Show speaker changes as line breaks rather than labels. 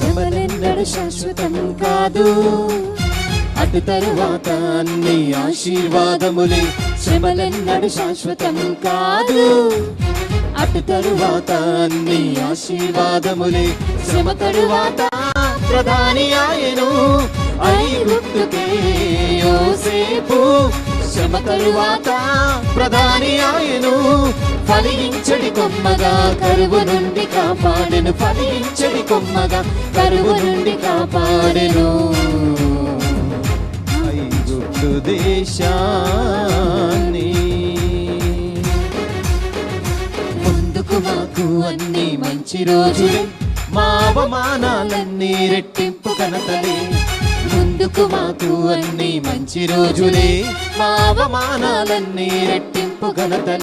శ్రమలెన్నడు శాశ్వతం కాదు. అటు తరువాత అన్ని ఆశీర్వాదములే శ్రమలెన్నడు శాశ్వతం కాదు. అటు తరువాత అన్ని ఆశీర్వాదములే శ్రమ తరువాత ప్రధాని ఆయను. ఐగుప్తుకే యోసేపు. శ్రమ తరువాత ప్రధాని ఆయను ఫలించడి కొమ్మగా కరువు నుండి కాపాడెను. ఫలించడి కొమ్మగా కరువు నుండి కాపాడెను. ఐగుప్తు దేశాన్ని ముందుకు మాకు అన్ని మంచి రోజులే. మా అవమానాలన్నీ రెట్టింపు కనతలే. ఎందుకు మాకు అన్ని మంచి రోజులే. మా అవమానాలన్నీ రెట్టింపు ఘనతలే